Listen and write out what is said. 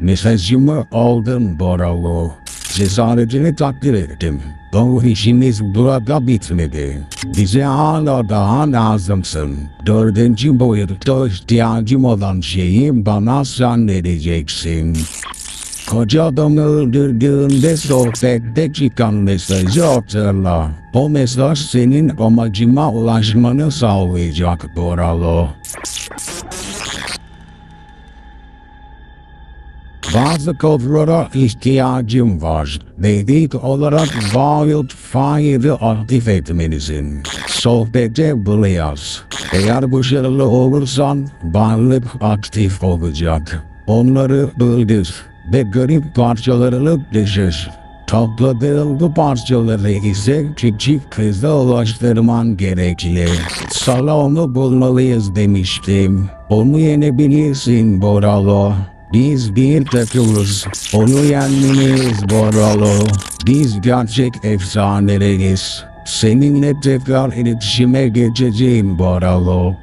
Mesajımı aldın Boralo. Cesaretini takdir ettim. Bu işimiz burada bitmedi. Bize hala daha lazımsın. Dördüncü boyutta ihtiyacım olan şeyi bana sen vereceksin. Koca adamı öldürdüğünde sohbette çıkan mesajı hatırla. O mesaj senin amacıma ulaşmanı sağlayacak Boralo. Bazı kodlara ihtiyacım var. Dedik olarak Wildfire'ı aktif etmelisin. Sohbete bunu yaz. Eğer başarılı olursan varlık aktif olacak. Onları öldür ve garip parçalarını düşür. Topladığın bu parçaları ise küçük kıza ulaştırman gerekli. Sana onu bulmalıyız demiştim. Onu yenebilirsin Boralo. Biz bir takımız. Onu yenmeliyiz Boralo. Biz gerçek efsaneleriz. Seninle tekrar iletişime geçeceğim Boralo.